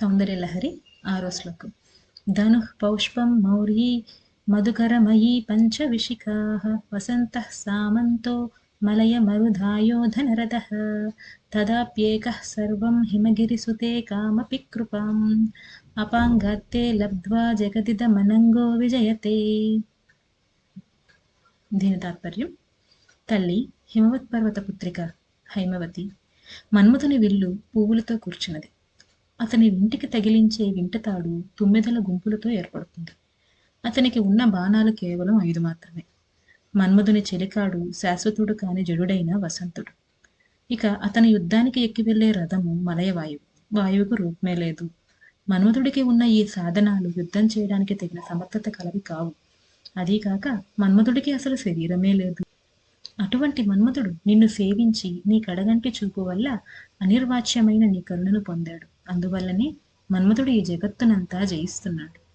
సౌందర్యలహరి ఆరో శ్లోకం. ధను పౌష్పం మౌర్యీ మధుకరమయీ పంచవిశిఖా వసంత సామంతో మలయ మరుధాయో తదాప్యేక సర్వం హిమగిరిసుతే కామపి కృపాం. అపాంగాత్తే లబ్ధ్వా జగదిదమనంగో విజయతే. దీని తాత్పర్యం తల్లి హిమవత్ పర్వత పుత్రిక హైమవతి మన్మథుని విల్లు పువ్వులతో కూర్చున్నది. అతని వింటికి తగిలించే వింటతాడు తుమ్మెదల గుంపులతో ఏర్పడుతుంది. అతనికి ఉన్న బాణాలు కేవలం ఐదు మాత్రమే. మన్మధుని చెలికాడు శాశ్వతుడు కాని జడుడైన వసంతుడు. ఇక అతని యుద్ధానికి ఎక్కి వెళ్ళే రథము మలయ వాయువు వాయువుకు రూపమే లేదు. మన్మధుడికి ఉన్న ఈ సాధనాలు యుద్ధం చేయడానికి తగిన సమర్థత కలవి కావు. అదీకాక మన్మధుడికి అసలు శరీరమే లేదు. అటువంటి మన్మథుడు నిన్ను సేవించి నీ కడగంటి చూపు వల్ల అనిర్వాచ్యమైన నీ కరుణను పొందాడు. అందువల్లనే మన్మథుడు ఈ జగత్తునంతా జయిస్తున్నాడు.